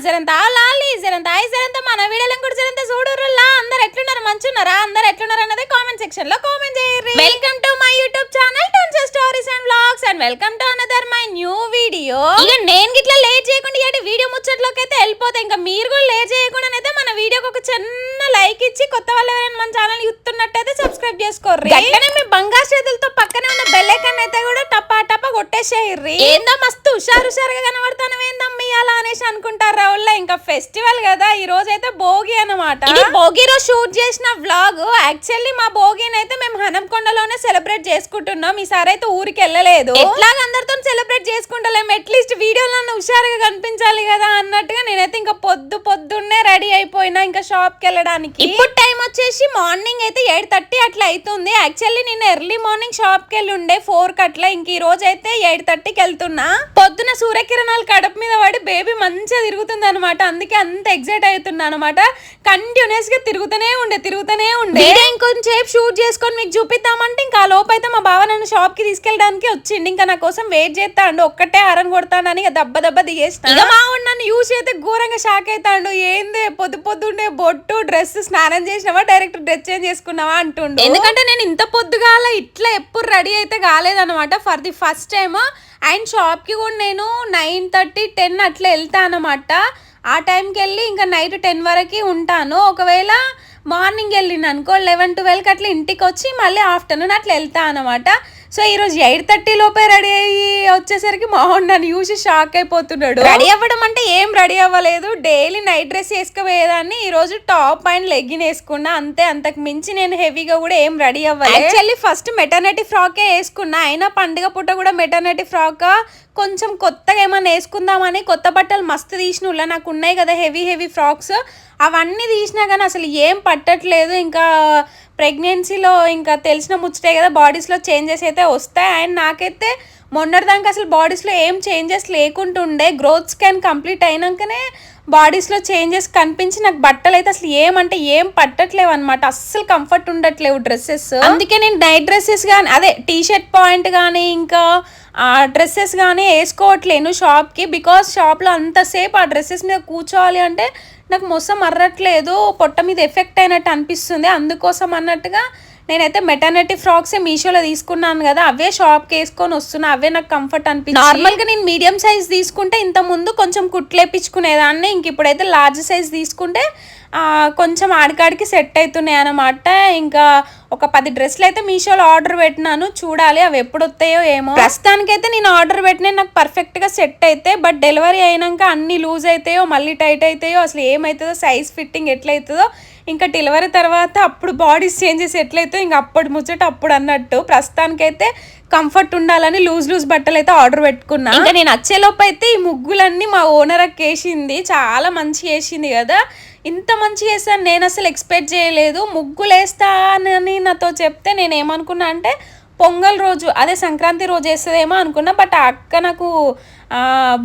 జరంత లాలి జరంత ఐ జరంత మన వీడియోలను కూడా జరంత చూడు మంచున్నారా? అందరు ఎట్లున్నారు అన్నది కామెంట్ సెక్షన్లో కామెంట్ చేయరు welcome to my YouTube channel tons stories and vlogs and welcome to another my new video ఇక నేను గిట్లా లేట్ చేయకుండా ఇటు వీడియో ముచ్చట్లోకి అయితే వెళ్ళిపోతే ఇంకా మీరు కూడా లేట్ చేయకుండా అయితే మన వీడియోకి ఒక చిన్న లైక్ ఇచ్చి కొత్త వాళ్ళు ఎవరైనా మన ఛానల్ చూస్తున్నట్టయితే సబ్స్క్రైబ్ చేసుకోర్రి. అట్లనే మీ బంగారు చేతులతో పక్కనే ఉన్న బెల్ ఐకాన్ అయితే కూడా టపా టపా కొట్టేసేయర్రి ఏందో మస్తు హుషారు హుషారుగా కనబడతాను ఏందమ్మి అలా అనేసి అనుకుంటారా వాళ్ళ ఇంకా ఫెస్టివల్ కదా ఈ రోజు అయితే భోగి అన్నమాట. ఇది భోగి రోజు షూట్ చేసిన వ్లాగ్ యాక్చువల్లీ మా భోగిని అయితే మేము హనంకొండలోనే సెలబ్రేట్ చేసుకుంటున్నాం. ఈసారి అయితే ఊరికి వెళ్ళలేదు. ఎట్లాగ అందరితో సెలబ్రేట్ చేసుకుంటలేము అట్లీస్ట్ వీడియోలో హుషారుగా కనిపించాలి కదా అన్నట్టుగా నేనైతే ఇంకా పొద్దు పొద్దున్నే రెడీ అయిపోయినా ఇంకా షాప్కి వెళ్ళడానికి. ఇప్పుడు టైం వచ్చేసి మార్నింగ్ అయితే ఎయిట్ థర్టీ అట్లా అవుతుంది యాక్చువల్లీ నేను ఎర్లీ మార్నింగ్ షాప్కి వెళ్ళి ఉండే ఫోర్ అట్లా. ఇంక ఈ రోజు అయితే ఎయిట్ థర్టీకి వెళ్తున్నా. పొద్దున సూర్యకిరణాలు కడుపు మీద పడి బేబీ మంచిగా తిరుగుతుంది అనమాట అందుకే అంత ఎగ్జైట్ అవుతున్నా అనమాట కంటిన్యూస్గా తిరుగుతూనే ఉండే. తిరుగుతూనే ఉండే. ఇంకొంచెం షూట్ చేసుకొని మీకు చూపిద్దామంటే ఇంకా లోపు అయితే మా బావ నన్ను షాప్కి తీసుకెళ్ళడానికి వచ్చిండు. ఇంకా నా కోసం వెయిట్ చేస్తాడు. ఒక్కటే హారన్ కొడతానని దెబ్బ దెబ్బ దిగేసిన ఇక మా నన్ను యూస్ అయితే ఘోరంగా షాక్ అవుతాడు ఏంది పొద్దు పొద్దుండే బొట్టు డ్రెస్ స్నానం చేసినావా? డైరెక్ట్ డ్రెస్ చేంజ్ చేసుకున్నావా అంటుండు. ఎందుకంటే నేను ఇంత పొద్దుగాల ఇట్లా ఎప్పుడు రెడీ అయితే కాలేదన్నమాట. For the first time and షాప్కి కూడా నేను నైన్ థర్టీ టెన్ అట్లా వెళ్తా అనమాట ఆ టైంకి వెళ్ళి ఇంకా నైట్ టెన్ వరకు ఉంటాను. ఒకవేళ మార్నింగ్ వెళ్ళిన అనుకో లెవెన్ ట్వెల్వ్కి అట్లా ఇంటికి వచ్చి మళ్ళీ ఆఫ్టర్నూన్ అట్లా వెళ్తా అనమాట సో ఈ రోజు ఎయిట్ థర్టీ లోపే రెడీ అయ్యి వచ్చేసరికి మోహన్ నన్ను చూసి షాక్ అయిపోతున్నాడు. రెడీ అవ్వడం అంటే ఏం రెడీ అవ్వలేదు. డైలీ నైట్ డ్రెస్ వేసుకుపోయేదాన్ని. ఈ రోజు టాప్ అండ్ లెగ్గిన్ వేసుకున్నా. అంతే అంతకు మించి నేను హెవీగా కూడా ఏం రెడీ అవ్వాలి. యాక్చువల్లీ ఫస్ట్ మెటర్నిటీ ఫ్రాకే వేసుకున్నా. అయినా పండుగ పూట కూడా మెటర్నిటీ ఫ్రాక్ కొంచెం కొత్తగా ఏమైనా వేసుకుందామని కొత్త బట్టలు మస్తు తీసిన నాకు ఉన్నాయి కదా హెవీ హెవీ ఫ్రాక్స్. అవన్నీ తీసినా కానీ అసలు ఏం పట్టట్లేదు. ఇంకా ప్రెగ్నెన్సీలో ఇంకా తెలిసిన ముచ్చటే కదా బాడీస్లో చేంజెస్ అయితే వస్తాయి. అండ్ నాకైతే మొన్నటిదాకా అసలు బాడీస్లో ఏం చేంజెస్ లేకుంటుండే. గ్రోత్ స్కాన్ కంప్లీట్ అయినాకనే బాడీస్లో చేంజెస్ కనిపించి నాకు బట్టలు అయితే అసలు ఏమంటే ఏం పట్టట్లేవు అనమాట అస్సలు కంఫర్ట్ ఉండట్లేవు డ్రెస్సెస్. అందుకే నేను నైట్ డ్రెస్సెస్ కానీ అదే టీ షర్ట్ పాయింట్ కానీ ఇంకా ఆ డ్రెస్సెస్ కానీ వేసుకోవట్లేను షాప్కి. బికాస్ షాప్లో అంతసేపు ఆ డ్రెస్సెస్ మీద కూర్చోవాలి అంటే నాకు మొసం మర్రట్లేదు పొట్ట మీద ఎఫెక్ట్ అయినట్టు అనిపిస్తుంది. అందుకోసం అన్నట్టుగా నేనైతే మెటర్నిటీ ఫ్రాక్స్ మీషోలో తీసుకున్నాను కదా అవే షాప్కి వేసుకొని వస్తున్నా అవే నాకు కంఫర్ట్ అనిపించింది నార్మల్గా నేను మీడియం సైజ్ తీసుకుంటే ఇంత ముందు కొంచెం కుట్లేపించుకునేదాన్ని ఇంక ఇప్పుడైతే లార్జ్ సైజ్ తీసుకుంటే కొంచెం ఆడికాడికి సెట్ అవుతున్నాయి అన్నమాట. ఇంకా ఒక పది డ్రెస్సులు అయితే మీషోలో ఆర్డర్ పెట్టినాను చూడాలి అవి ఎప్పుడు వస్తాయో ఏమో. ప్రస్తుతానికైతే నేను ఆర్డర్ పెట్టిన నాకు పర్ఫెక్ట్గా సెట్ అయితే బట్ డెలివరీ అయినాక అన్ని లూజ్ అవుతాయో మళ్ళీ టైట్ అవుతాయో అసలు ఏమవుతుందో సైజ్ ఫిట్టింగ్ ఎట్లయితుందో ఇంకా డెలివరీ తర్వాత అప్పుడు బాడీస్ చేంజెస్ ఎట్లయితే ఇంకా అప్పుడు ముచ్చట అప్పుడు అన్నట్టు ప్రస్తుతానికైతే కంఫర్ట్ ఉండాలని లూజ్ లూజ్ బట్టలు అయితే ఆర్డర్ పెట్టుకున్నా. ఇంకా నేను వచ్చేలోపు అయితే ఈ ముగ్గులన్నీ మా ఓనర్ వేసింది. చాలా మంచిగా వేసింది కదా. ఇంత మంచిగా వేసాను నేను అసలు ఎక్స్పెక్ట్ చేయలేదు. ముగ్గులు వేస్తానని నాతో చెప్తే నేను ఏమనుకున్నా అంటే పొంగల్ రోజు అదే సంక్రాంతి రోజు వేస్తుందేమో అనుకున్నా. బట్ ఆ అక్క నాకు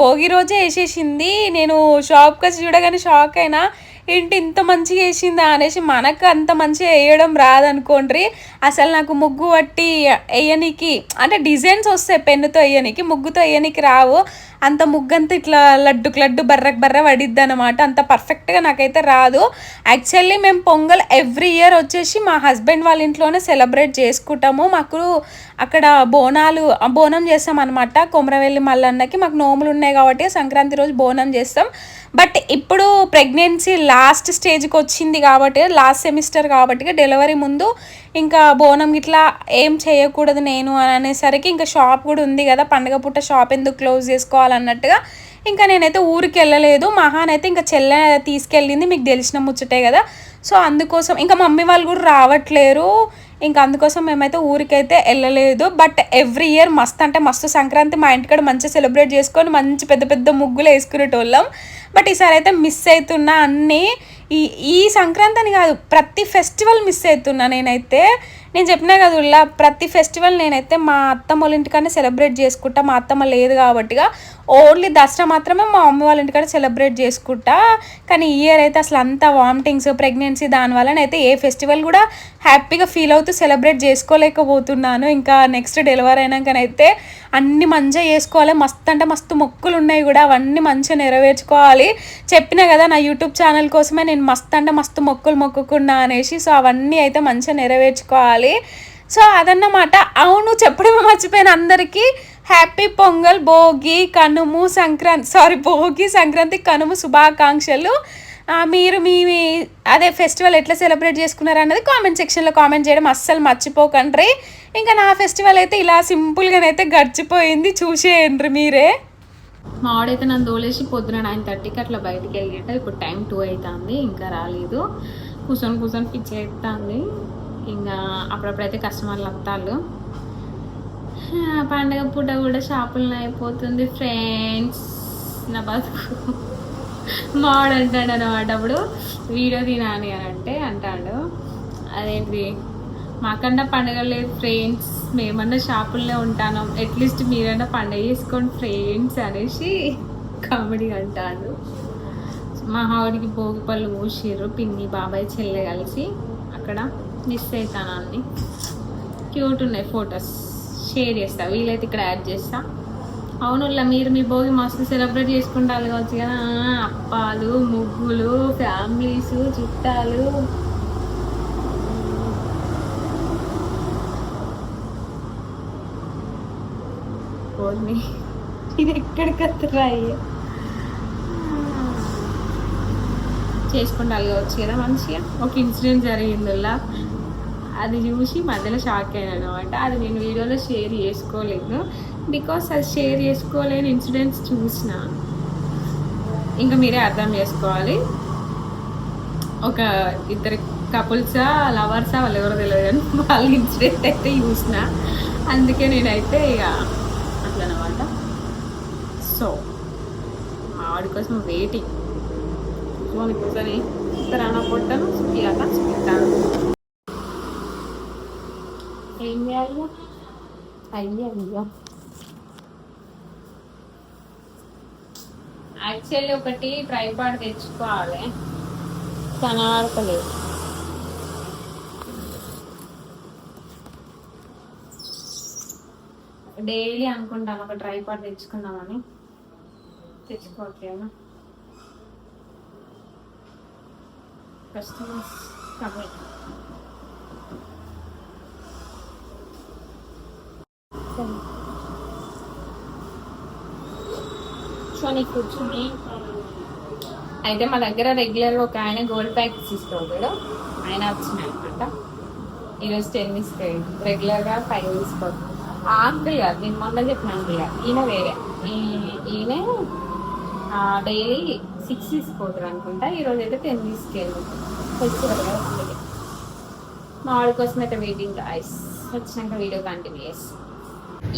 భోగి రోజే వేసేసింది. నేను షాప్కి వచ్చి చూడగానే షాక్ అయినా ఏంటి ఇంత మంచిగా వేసిందా అనేసి మనకు అంత మంచిగా వేయడం రాదనుకోండి అసలు నాకు ముగ్గు పట్టి వేయనికి అంటే డిజైన్స్ వస్తాయి పెన్నుతో వేయనికి ముగ్గుతో వేయనికి రావు. అంత ముగ్గంతా ఇట్లా లడ్డుకు లడ్డు బర్రకు బర్ర పడిద్ది అనమాట అంత పర్ఫెక్ట్గా నాకైతే రాదు. యాక్చువల్లీ మేము పొంగల్ ఎవ్రీ ఇయర్ వచ్చేసి మా హస్బెండ్ వాళ్ళ ఇంట్లోనే సెలబ్రేట్ చేసుకుంటాము. మాకు అక్కడ బోనాలు బోనం చేస్తాం అనమాట కొమరవెల్లి మల్లన్నకి మాకు నోములు ఉన్నాయి కాబట్టి సంక్రాంతి రోజు బోనం చేస్తాం. బట్ ఇప్పుడు ప్రెగ్నెన్సీ లాస్ట్ స్టేజ్కి వచ్చింది కాబట్టి లాస్ట్ సెమిస్టర్ కాబట్టి డెలివరీ ముందు ఇంకా బోనం ఇట్లా ఏం చేయకూడదు నేను అని అనేసరికి ఇంకా షాప్ కూడా ఉంది కదా పండగ పూట షాప్ ఎందుకు క్లోజ్ చేసుకోవాలన్నట్టుగా. ఇంకా నేనైతే ఊరికి వెళ్ళలేదు. మహాన్ అయితే ఇంకా చెల్లె తీసుకెళ్ళింది మీకు తెలిసిన ముచ్చటే కదా. సో అందుకోసం ఇంకా మమ్మీ వాళ్ళు కూడా రావట్లేరు. ఇంకా అందుకోసం మేమైతే ఊరికైతే వెళ్ళలేదు. బట్ ఎవ్రీ ఇయర్ మస్తు అంటే మస్తు సంక్రాంతి మా ఇంటికాడ మంచిగా సెలబ్రేట్ చేసుకొని మంచి పెద్ద పెద్ద ముగ్గులు వేసుకునేటోళ్ళం. బట్ ఈసారి అయితే మిస్ అవుతున్నా అన్నీ. ఈ ఈ సంక్రాంతి అని కాదు ప్రతి ఫెస్టివల్ మిస్ అవుతున్నా నేనైతే. నేను చెప్పినా కదా ఉల్లా ప్రతి ఫెస్టివల్ నేనైతే మా అత్తమ్మ వాళ్ళ ఇంటికానే సెలబ్రేట్ చేసుకుంటా. మా అత్తమ్మ లేదు కాబట్టిగా ఓన్లీ దసరా మాత్రమే మా అమ్మ వాళ్ళ ఇంటికాడ సెలబ్రేట్ చేసుకుంటా. కానీ ఈ ఇయర్ అయితే అసలు అంతా వామిటింగ్స్ ప్రెగ్నెన్సీ దానివల్ల అయితే ఏ ఫెస్టివల్ కూడా హ్యాపీగా ఫీల్ అవుతూ సెలబ్రేట్ చేసుకోలేకపోతున్నాను. ఇంకా నెక్స్ట్ డెలివరీ అయినాకనైతే అన్ని మంచిగా చేసుకోవాలి. మస్తు అంటే మస్తు మొక్కులు ఉన్నాయి కూడా. అవన్నీ మంచిగా నెరవేర్చుకోవాలి. చెప్పిన కదా నా యూట్యూబ్ ఛానల్ కోసమే నేను మస్తు అంటే మస్తు మొక్కులు మొక్కుకున్నా అనేసి. సో అవన్నీ అయితే మంచిగా నెరవేర్చుకోవాలి. సో అదన్నమాట. అవును చెప్పడమే మర్చిపోయిన అందరికీ. హ్యాపీ పొంగల్ భోగి కనుము సంక్రాంతి. సారీ భోగి సంక్రాంతి కనుము శుభాకాంక్షలు. మీరు మీ అదే ఫెస్టివల్ ఎట్లా సెలబ్రేట్ చేసుకున్నారు అన్నది కామెంట్ సెక్షన్లో కామెంట్ చేయడం అస్సలు మర్చిపోకండ్రి. ఇంకా నా ఫెస్టివల్ అయితే ఇలా సింపుల్గానైతే గడిచిపోయింది చూసేయండి మీరే. మావాడైతే నన్ను తోలేసి పొద్దున నైన్ థర్టీకి అట్లా బయటికి వెళ్ళిట ఇప్పుడు టైం టూ అవుతుంది ఇంకా రాలేదు. కూర్చొని కూర్చొని పిచ్చి అవుతుంది ఇంకా అప్పుడప్పుడైతే కస్టమర్లు వస్తారు పండగ పూట కూడా షాపులను అయిపోతుంది ఫ్రెండ్స్ నా బతుకు. మావాడు అంటాడు అనమాట అప్పుడు. వీడియో తినాలి అని అంటే అంటాడు. అదేంటి? మాకన్నా పండగ లేదు ఫ్రెండ్స్ మేమన్నా షాపుల్లో ఉంటాను. అట్లీస్ట్ మీరైనా పండగ చేసుకోండి ఫ్రెండ్స్ అనేసి కామెడీ అంటాడు. మా ఆవిడకి భోగి పళ్ళు మూసిర్రు పిన్ని బాబాయ్ చెల్లె కలిసి. అక్కడ మిస్ అవుతాను అన్ని క్యూట్ ఉన్నాయి ఫొటోస్ షేర్ చేస్తా. వీలైతే ఇక్కడ యాడ్ చేస్తా. అవును మీరు మీ భోగి మస్తు సెలబ్రేట్ చేసుకుంటారు కావచ్చు కదా. అప్పాలు ముగ్గులు ఫ్యామిలీస్ చుట్టాలు. పోనీ ఇది ఎక్కడికి వస్తున్నాయి చేసుకుంటారు కావచ్చు కదా మంచిగా. ఒక ఇన్సిడెంట్ జరిగిందిలా అది చూసి మధ్యలో షాక్ అయ్యాను అనమాట. అది నేను వీడియోలో షేర్ చేసుకోలేదు. బికాస్ అది షేర్ చేసుకోలేని ఇన్సిడెంట్స్ చూసిన. ఇంకా మీరే అర్థం చేసుకోవాలి. ఒక ఇద్దరు కపుల్సా లవర్సా వాళ్ళు ఎవరో తెలియదు కానీ వాళ్ళ ఇన్సిడెంట్ అయితే చూసిన. అందుకే నేనైతే ఇక అట్లనమాట. సో మా కోసం వెయిటింగ్ సో కూర్చొని ఇతరాన పొట్టను సుఖియాక సుఖిస్తాను ఏం చేయాలి? అయ్యో అయ్యో యాక్చువల్లీ ఒకటి ట్రైపాడ్ తెచ్చుకోవాలి. కనబడతలేదు. డైలీ అనుకుంటాను ఒక ట్రైపాడ్ తెచ్చుకుందామని. తెచ్చుకోవట్లేదు? కస్టమర్స్ కమ్మి కూర్చొని కూర్చొని అయితే మా దగ్గర రెగ్యులర్గా ఒక ఆయన గోల్డ్ ప్యాకెట్స్ ఇస్తాడు ఆయన వచ్చినాయి అనమాట ఈరోజు టెన్ ఇస్తాడు రెగ్యులర్గా ఫైవ్ తీసుకోదు ఆ అంకుల్ కాదు నేను మొన్న చెప్పిన అంకుల్ కాదు. ఈయన వేరే. ఈయన డైలీ సిక్స్ తీసుకోతారు అనుకుంటా. ఈరోజు అయితే టెన్ తీసుకెళ్ళి మా వాడి కోసం అయితే వెయిటింగ్ ఐస్ వచ్చినాక వీడియో కంటిన్యూ చేసి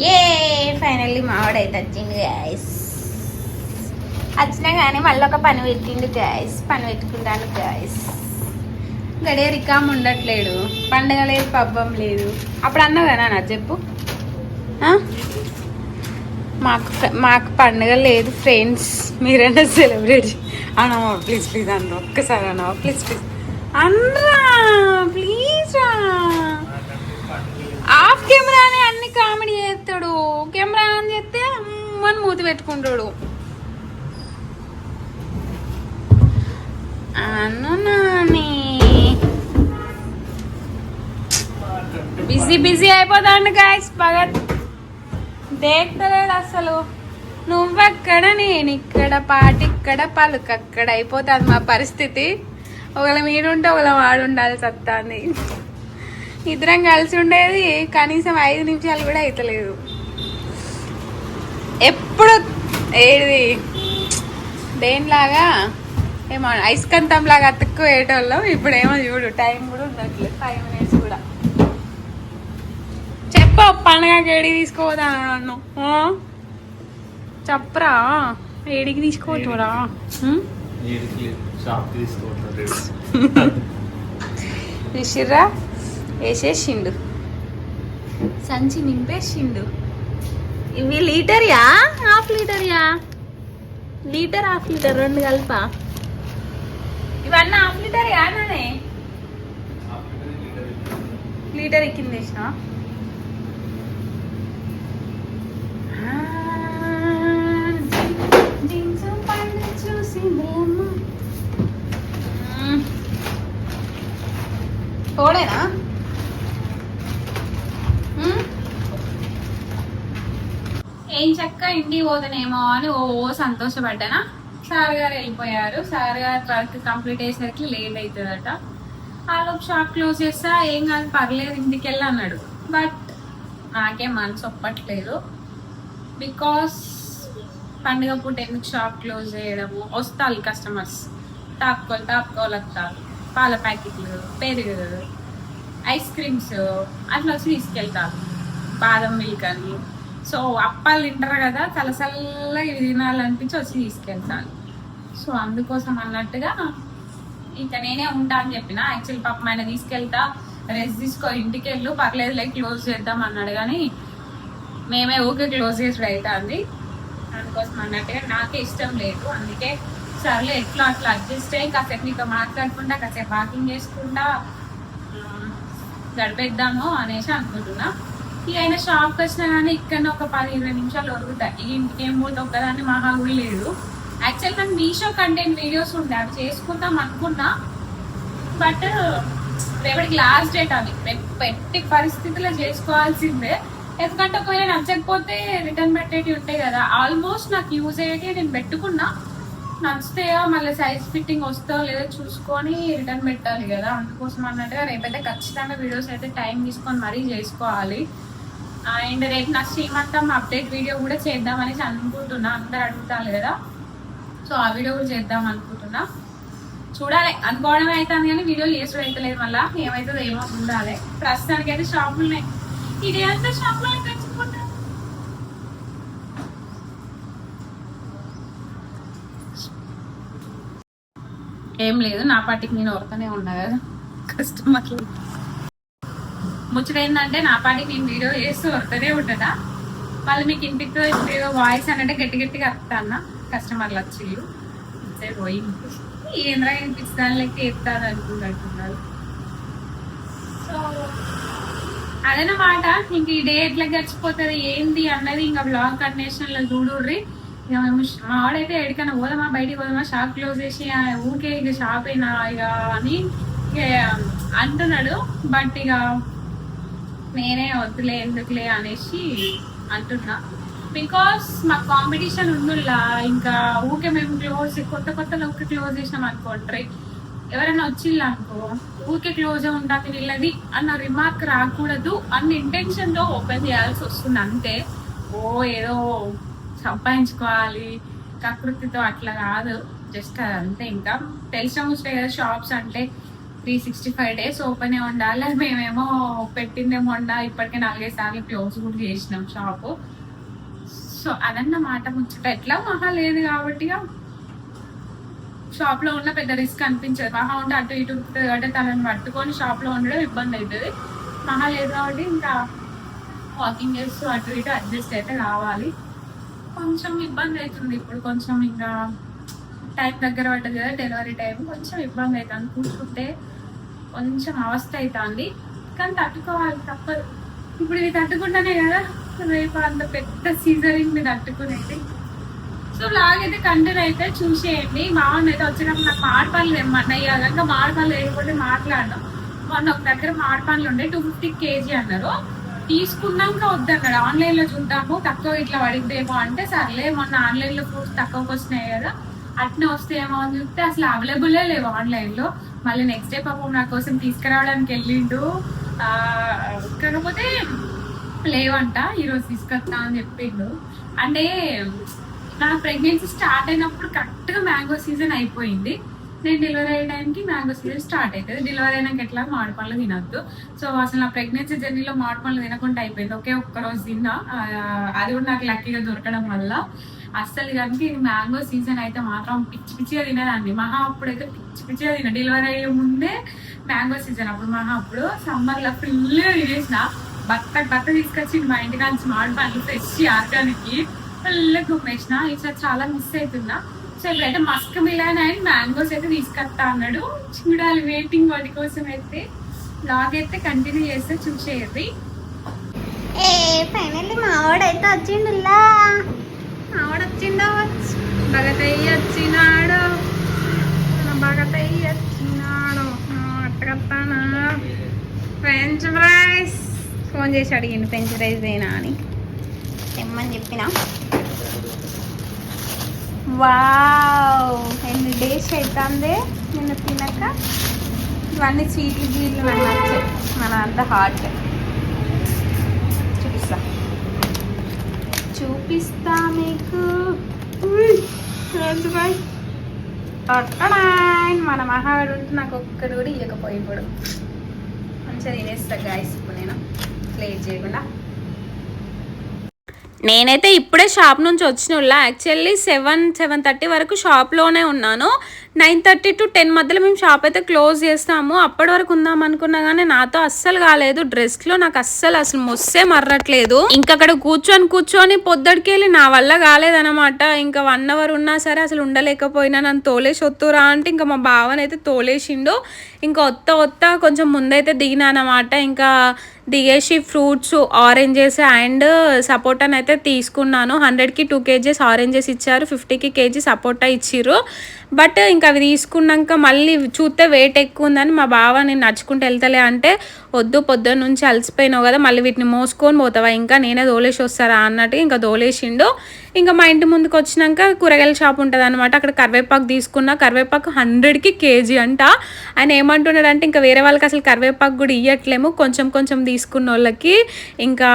ఏ ఫైనల్లీ మావాడైతే వచ్చింది ఐస్ వచ్చినా కానీ మళ్ళీ ఒక పని పెట్టిండు గాయస్ పని పెట్టుకుంటాను గాయస్ గడే రికామ్ ఉండట్లేడు. పండగ లేదు పబ్బం లేదు. అప్పుడు అన్నావు కదా నా చెప్పు. మాకు మాకు పండగ లేదు ఫ్రెండ్స్ మీరైనా సెలబ్రేట్ అన్నా ప్లీజ్ ప్లీజ్ అన్న. ఒక్కసారి అన్నమా ప్లీజ్ ప్లీజ్ అన్నరా ప్లీజ్ రా. ఆఫ్ కెమెరానే అన్ని కామెడీ చేస్తాడు. కెమెరా అని చెప్తే అమ్మని మూతి పెట్టుకుంటాడు. అను నాని బిజీ బిజీ అయిపోతాండు గాయస్ భగత్. దేక్తలేదు అసలు నువ్వెక్కడ నేను ఇక్కడ పాటిక్కడ పలుకక్కడ అయిపోతుంది మా పరిస్థితి. ఒకళ్ళ మీరుంటే ఒకళ్ళ వాడు ఉండాల్సి వస్తుంది. ఇద్దరం కలిసి ఉండేది కనీసం ఐదు నిమిషాలు కూడా అవుతలేదు ఎప్పుడు ఏది దేనిలాగా? ఏమో ఐస్కంతం లాగా అతుక్కు వేయటోళ్ళం. ఇప్పుడు ఏమో చూడు టైం కూడా ఉండట్లేదు. ఫైవ్ మినిట్స్ కూడా. చెప్పు పండగకి ఏడికి తీసుకోవద్దాను నన్ను? చెప్పరా? ఏడికి తీసుకోవచ్చురా చూసిర్రా? వేసేసిండు. సంచి నింపేసిండు. ఇవి లీటర్యా? హాఫ్ లీటర్యా? Litre half litre. రెండు కలపా? ఇవన్నీ హాఫ్ లీటర్ కాదనే లీటర్ ఎక్కింది వేసిన తోడేనా? ఏం చక్క ఇంటికి పోతనేమో అని ఓ సంతోషపడ్డానా? సార్ గారు వెళ్ళిపోయారు. సార్ గారు వర్క్ కంప్లీట్ అయ్యేసరికి లేట్ అవుతుందట ఆలోపు షాప్ క్లోజ్ చేస్తా ఏం కాదు పర్లేదు ఇంటికి వెళ్ళి అన్నాడు. బట్ నాకేం మనసు ఒప్పట్లేదు. బికాస్ పండుగ పూట ఎందుకు షాప్ క్లోజ్ చేయడము? వస్తారు కస్టమర్స్. తాపుకోలు తాపుకోలు వస్తారు పాల ప్యాకెట్లు పెరుగు ఐస్ క్రీమ్స్ అట్లా వచ్చి తీసుకెళ్తారు. బాదం మిల్క్ అని. సో అప్పాలు తింటారు కదా చల్లచల్లగా ఇవి తినాలనిపించి వచ్చి తీసుకెళ్తాను. సో అందుకోసం అన్నట్టుగా ఇంకా నేనే ఉంటా అని చెప్పిన. యాక్చువల్ పాపం ఆయన తీసుకెళ్తా రెస్ట్ తీసుకో ఇంటికి వెళ్ళు పర్లేదు లైక్ క్లోజ్ చేద్దాం అన్నాడు కానీ మేమే ఊరికే క్లోజ్ చేసి అవుతుంది అందుకోసం అన్నట్టుగా నాకే ఇష్టం లేదు. అందుకే సర్లే ఎట్లా అట్లా అడ్జస్ట్ అయ్యి కాసేపు నీతో మాట్లాడకుండా కాసేపు వాకింగ్ చేసుకుంటా గడిపేద్దాము అనేసి అనుకుంటున్నా. ఇక అయినా షాప్కి వచ్చినా కానీ ఇక్కడ ఒక పది ఇరవై నిమిషాలు ఒరుగుతాయి ఇంటికి ఏం పోతే? ఒక్కదాన్ని మహా కూడా లేదు. యాక్చువల్ నాకు మీషో కంటెంట్ వీడియోస్ ఉండే అవి చేసుకుందాం అనుకున్నా. బట్ రేపటికి లాస్ట్ డేట్ అవి రేపు పెట్టి పరిస్థితిలో చేసుకోవాల్సిందే. ఎందుకంటే ఒకవేళ నచ్చకపోతే రిటర్న్ పెట్టేవి ఉంటాయి కదా. ఆల్మోస్ట్ నాకు యూజ్ అయ్యేటి నేను పెట్టుకున్నా. నచ్చితే మళ్ళీ సైజ్ ఫిట్టింగ్ వస్తో లేదో చూసుకొని రిటర్న్ పెట్టాలి కదా. అందుకోసం అన్నట్టుగా రేపైతే ఖచ్చితంగా వీడియోస్ అయితే టైం తీసుకొని మరీ చేసుకోవాలి. అండ్ రేపు నా శ్రీమంతం అప్డేట్ వీడియో కూడా చేద్దామనేసి అనుకుంటున్నా. అందరు అడుగుతారు కదా. సో ఆ వీడియో కూడా చేద్దాం అనుకుంటున్నా. చూడాలి. అనుకోవడం అవుతుంది కానీ వీడియో చేసుడు అయితే లేదు మళ్ళీ. ఏమవుతుందో ఏమో చూడాలి. ప్రస్తుతానికి అయితే షాపులు ఉన్నాయి. ఇదే అంతా షాపులో తెచ్చుకుంటా? ఏం లేదు. నా పాటికి నేను వరకనే ఉన్నా కదా. కస్టమర్లు. ముచ్చట ఏంటంటే నా పాటికి నేను వీడియో చేస్తూ వస్తూనే ఉంటుందా వాళ్ళు మీకు ఇంటికి ఏదో వాయిస్ అంటే గట్టి గట్టిగా అర్థాన్న కస్టమర్లు వచ్చి ఇచ్చే పోయి ఏంద్రా వినిపిస్తాను లెక్క ఎత్తాను అనుకుంటున్నారు సో అదనమాట ఇంక ఈ డే ఎట్లా గడిచిపోతుంది. ఏంది అన్నది ఇంకా బ్లాగ్ కండిషన్లో చూడుర్రి. ఇక మేము మా వాడైతే ఎక్కడికైనా పోదామా? బయటికి పోదామా? షాప్ క్లోజ్ చేసి ఊరికే ఇక షాప్ అయినా ఇక అని ఇక అంటున్నాడు. బట్ ఇక నేనే వద్దులే ఎందుకులే అనేసి అంటున్నా. బికాస్ మా కాంపిటీషన్ ఉందిలా ఇంకా ఊకే మేము క్లోజ్ కొత్త కొత్త ఊకే క్లోజ్ చేసినాం అనుకోండి ఎవరైనా వచ్చిల్లా అనుకో ఊకే క్లోజ్ ఉంటుంది వీళ్ళది అన్న రిమార్క్ రాకూడదు అన్న ఇంటెన్షన్తో ఓపెన్ చేయాల్సి వస్తుంది. అంతే. ఓ ఏదో సంపాదించుకోవాలి ప్రకృతితో అట్లా కాదు. జస్ట్ అదంతే. ఇంకా తెలిసిన ముచ్చటే కదా షాప్స్ అంటే three sixty five days open ఉండాలి. మేమేమో పెట్టిందేమో ఉండాలి ఇప్పటికే నాలుగైదు సార్లు క్లోజ్ కూడా చేసినాం షాపు సో అదన్నమాట ముచ్చట ఎట్లా? మహా లేదు కాబట్టి షాప్లో ఉన్న పెద్ద రిస్క్ అనిపించదు. మహా ఉంటే అటు ఇటు అంటే తనని పట్టుకొని షాప్లో ఉండడం ఇబ్బంది అవుతుంది మహా లేదు కాబట్టి ఇంకా వాకింగ్ చేస్తూ అటు ఇటు అడ్జస్ట్ అయితే కావాలి. కొంచెం ఇబ్బంది అవుతుంది ఇప్పుడు. కొంచెం ఇంకా టైం దగ్గర పడ్డది కదా డెలివరీ టైం కొంచెం ఇబ్బంది అవుతుంది. కూర్చుంటే కొంచెం అవస్థ అవుతుంది. కానీ తట్టుకోవాలి తప్పదు. ఇప్పుడు ఇది తట్టుకుంటానే కదా రేపు అంత పెద్ద సీజరింగ్ మీద తట్టుకునేది. సో బ్లాగ్ అయితే కంటిన్యూ అయితే చూసేయండి. మామూలు అయితే వచ్చినప్పుడు నాకు మాడపళ్ళు తెమ్మన్నా ఇక మాడపళ్ళు లేకపోతే మాట్లాడడం మొన్న ఒక దగ్గర మాడపళ్ళు ఉండే టూ ఫిఫ్టీ కేజీ అన్నారు. తీసుకున్నాక వద్దన్నాడు. ఆన్లైన్లో చూద్దాము తక్కువ ఇట్లా పడిద్దేమో అంటే సర్లే మొన్న ఆన్లైన్లో ఫ్రూట్స్ తక్కువకి వస్తున్నాయి కదా. అట్నే వస్తాయేమో అని చూస్తే అసలు అవైలబులే లేవు ఆన్లైన్లో మళ్ళీ నెక్స్ట్ డే పాపం నా కోసం తీసుకురావడానికి వెళ్ళిండు. కాకపోతే లేవంట ఈరోజు తీసుకొస్తా అని చెప్పిండు. అంటే నా ప్రెగ్నెన్సీ స్టార్ట్ అయినప్పుడు కరెక్ట్గా మ్యాంగో సీజన్ అయిపోయింది. నేను డెలివరీ అయ్యే టైంకి మ్యాంగో సీజన్ స్టార్ట్ అవుతుంది డెలివరీ అయినాక ఎట్లా? మామిడి పళ్ళు తినొద్దు. సో అసలు నా ప్రెగ్నెన్సీ జర్నీలో మామిడి పళ్ళు తినకుండా అయిపోయింది. ఒకే ఒక్క రోజు తిన్నా. అది కూడా నాకు లక్కీగా దొరకడం వల్ల. అస్సలు కనుక ఇది మ్యాంగో సీజన్ అయితే మాత్రం పిచ్చి పిచ్చిగా తినేదాన్ని. మహా అప్పుడైతే పిచ్చి పిచ్చిగా తిన డెలివరీ అయ్యే ముందే మ్యాంగో సీజన్. అప్పుడు మహా అప్పుడు సమ్మర్లో ఫుల్గా తినేసిన. బత్త బత్త తీసుకొచ్చి మా ఇంటి నుంచి మామిడి పళ్ళు ఫ్రెష్ ఆర్గానిక్ ఫుల్ కుమ్మేసిన ఈసారి చాలా మిస్ అవుతున్నా సో ఇప్పుడైతే మస్క్ మిలాన్ అండ్ మ్యాంగోస్ అయితే తీసుకొస్తా అన్నాడు. చూడాలి వెయిటింగ్ వాటి కోసం అయితే బ్లాగ్ అయితే కంటిన్యూ చేస్తే చూసేది ఏ ఫైనల్లీ మావాడైతే వచ్చిండులా. ఆవిడ వచ్చిందా భగతయ్య వచ్చినాడు. భగతయ్య వచ్చినాడు. అట్టగత్తానా ఫ్రెంచ్ ఫ్రైస్ ఫోన్ చేసి అడిగిండు ఫ్రెంచ్ ఫ్రైస్ అని. తెమ్మని చెప్పిన. వావ్ ఎన్ని డేస్ అవుతుంది నిన్ను తినక? ఇవన్నీ స్వీట్లు గీళ్ళు నాకు నచ్చాయి మన అంత హార్ట్. చూపిస్తా. చూపిస్తా మీకు. ఉయ్, మన మహాడు ఉంటే నాకు ఒక్కడు కూడా ఇవ్వకపోయి ఇప్పుడు మంచిగా తినేస్తా గాయస్ ఇప్పుడు నేను. ప్లేట్ చేయకుండా. నేనైతే ఇప్పుడే షాప్ నుంచి వచ్చిన యాక్చువల్లీ సెవెన్ సెవెన్ థర్టీ వరకు షాప్లోనే ఉన్నాను. నైన్ థర్టీ టు టెన్ మధ్యలో మేము షాప్ అయితే క్లోజ్ చేస్తాము. అప్పటి వరకు ఉందాం అనుకున్నా కానీ నాతో అస్సలు కాలేదు. డ్రెస్లో నాకు అస్సలు అసలు మొస్సే మర్రట్లేదు. ఇంకా అక్కడ కూర్చొని కూర్చొని పొద్దుడికి వెళ్ళి నా వల్ల కాలేదనమాట ఇంకా వన్ అవర్ ఉన్నా సరే అసలు ఉండలేకపోయినా. నన్ను తోలేసి వత్తురా అంటే ఇంకా మా బావనైతే తోలేసిండు. ఇంకా ఒత్త ఒత్త కొంచెం ముందైతే దిగినానమాట. ఇంకా దిగేసి ఫ్రూట్స్ ఆరెంజెస్ అండ్ సపోటాని అయితే తీసుకున్నాను. హండ్రెడ్కి టూ కేజీస్ ఆరెంజెస్ ఇచ్చారు. ఫిఫ్టీకి కేజీ సపోటా ఇచ్చిర్రు. బట్ ఇంకా అవి తీసుకున్నాక మళ్ళీ చూస్తే వెయిట్ ఎక్కువ ఉందని మా బావ నేను నడుచుకుంటూ వెళ్తలే అంటే వద్దు పొద్దున్న నుంచి అలసిపోయినావు కదా మళ్ళీ వీటిని మోసుకొని పోతావా? ఇంకా నేనే దోలేసి వస్తారా అన్నట్టు ఇంకా దోలేసిండు. ఇంకా మా ఇంటి ముందుకు వచ్చినాక కూరగాయల షాప్ ఉంటుంది అనమాట అక్కడ కరివేపాకు తీసుకున్నా. కరివేపాకు హండ్రెడ్కి కేజీ అంట. ఆయన ఏమంటున్నాడు అంటే ఇంకా వేరే వాళ్ళకి అసలు కరివేపాకు కూడా ఇవ్వట్లేము కొంచెం కొంచెం తీసుకున్న వాళ్ళకి ఇంకా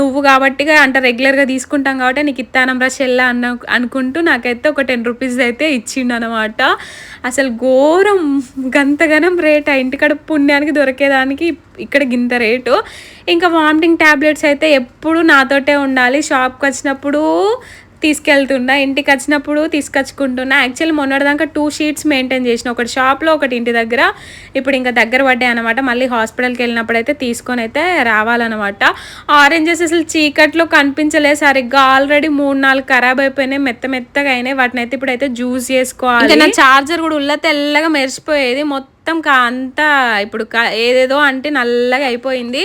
నువ్వు కాబట్టి అంటే రెగ్యులర్గా తీసుకుంటాం కాబట్టి నీకు ఇత్తానం రష్ వెళ్ళా అన్న అనుకుంటూ నాకైతే ఒక టెన్ రూపీస్ అయితే ఇచ్చిండు అనమాట అసలు ఘోరం గంతగనం రేట్. ఆ ఇంటికాడ పుణ్యానికి దొరికేదానికి ఇక్కడ గింత రేటు. ఇంకా వామిటింగ్ ట్యాబ్లెట్స్ అయితే ఎప్పుడు నాతోటే ఉండాలి. షాప్కి వచ్చినప్పుడు తీసుకెళ్తున్నా ఇంటికి వచ్చినప్పుడు తీసుకొచ్చుకుంటున్నా. యాక్చువల్లీ మొన్నటిదాకా టూ షీట్స్ మెయింటైన్ చేసిన. ఒకటి షాప్లో ఒకటి ఇంటి దగ్గర. ఇప్పుడు ఇంకా దగ్గర పడ్డాయి అనమాట మళ్ళీ హాస్పిటల్కి వెళ్ళినప్పుడు అయితే తీసుకొని అయితే రావాలన్నమాట. ఆరెంజెస్ అసలు చీకట్లో కనిపించలే సరిగ్గా. ఆల్రెడీ మూడు నాలుగు ఖరాబ్ అయిపోయినాయి. మెత్త మెత్తగా అయినాయి. వాటిని అయితే ఇప్పుడైతే జ్యూస్ చేసుకోవాలి. నా చార్జర్ కూడా ఉల్ల తెల్లగా మెరిసిపోయేది. మొత్తం మొత్తం కా అంతా ఇప్పుడు ఏదేదో అంటే నల్లగా అయిపోయింది.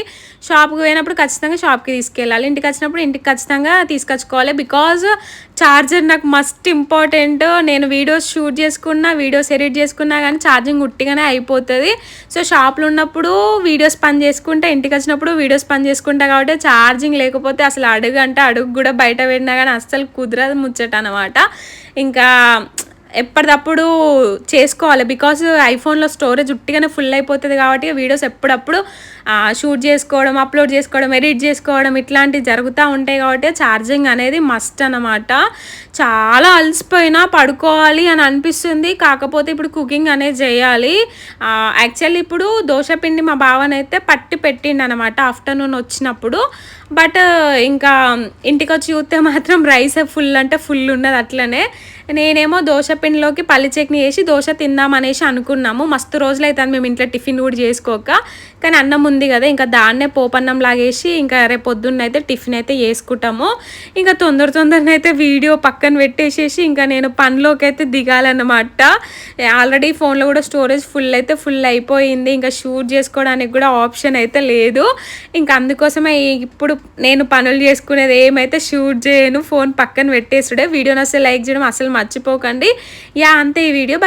షాప్కి పోయినప్పుడు ఖచ్చితంగా షాప్కి తీసుకెళ్ళాలి. ఇంటికి వచ్చినప్పుడు ఇంటికి ఖచ్చితంగా తీసుకొచ్చుకోవాలి. బికాజ్ చార్జర్ నాకు మస్ట్ ఇంపార్టెంట్. నేను వీడియోస్ షూట్ చేసుకున్నా వీడియోస్ ఎడిట్ చేసుకున్నా కానీ ఛార్జింగ్ ఉట్టిగానే అయిపోతుంది. సో షాప్లో ఉన్నప్పుడు వీడియోస్ పని చేసుకుంటా ఇంటికి వచ్చినప్పుడు వీడియోస్ పని చేసుకుంటా కాబట్టి ఛార్జింగ్ లేకపోతే అసలు అడుగు అంటే అడుగు కూడా బయట పెట్టినా కానీ అస్సలు కుదరదు ముచ్చట అనమాట ఇంకా ఎప్పటికప్పుడు చేసుకోవాలి. బికాస్ ఐఫోన్లో స్టోరేజ్ ఉట్టిగానే ఫుల్ అయిపోతుంది కాబట్టి వీడియోస్ ఎప్పుడప్పుడు షూట్ చేసుకోవడం అప్లోడ్ చేసుకోవడం ఎడిట్ చేసుకోవడం ఇట్లాంటివి జరుగుతూ ఉంటాయి కాబట్టి ఛార్జింగ్ అనేది మస్ట్ అనమాట చాలా అలసిపోయినా పడుకోవాలి అని అనిపిస్తుంది. కాకపోతే ఇప్పుడు కుకింగ్ అనేది చేయాలి. యాక్చువల్లీ ఇప్పుడు దోశ పిండి మా బావనైతే పట్టి పెట్టిండు అనమాట ఆఫ్టర్నూన్ వచ్చినప్పుడు. బట్ ఇంకా ఇంటికి వచ్చి చూస్తే మాత్రం రైస్ ఫుల్ అంటే ఫుల్ ఉన్నది అట్లనే. నేనేమో దోశ పిండిలోకి పల్లి చట్నీ వేసి దోశ తిందాం అనేసి అనుకున్నాము. మస్తు రోజులు అవుతుంది మేము ఇంట్లో టిఫిన్ కూడా చేసుకోక. కానీ అన్నం ఉంది కదా ఇంకా దాన్నే పోపన్నం లాగేసి ఇంకా రేపు పొద్దున్న అయితే టిఫిన్ అయితే వేసుకుంటాము ఇంకా తొందర తొందరనైతే వీడియో పక్కన పెట్టేసేసి ఇంకా నేను పనిలోకి అయితే దిగాలన్నమాట. ఆల్రెడీ ఫోన్లో కూడా స్టోరేజ్ ఫుల్ అయితే ఫుల్ అయిపోయింది. ఇంకా షూట్ చేసుకోవడానికి కూడా ఆప్షన్ అయితే లేదు. ఇంకా అందుకోసమే ఇప్పుడు నేను పనులు చేసుకునేది ఏమైతే షూట్ చేయను ఫోన్ పక్కన పెట్టేసుడే. వీడియోని అసలు లైక్ చేయడం అసలు మర్చిపోకండి. యా అంతే ఈ వీడియో.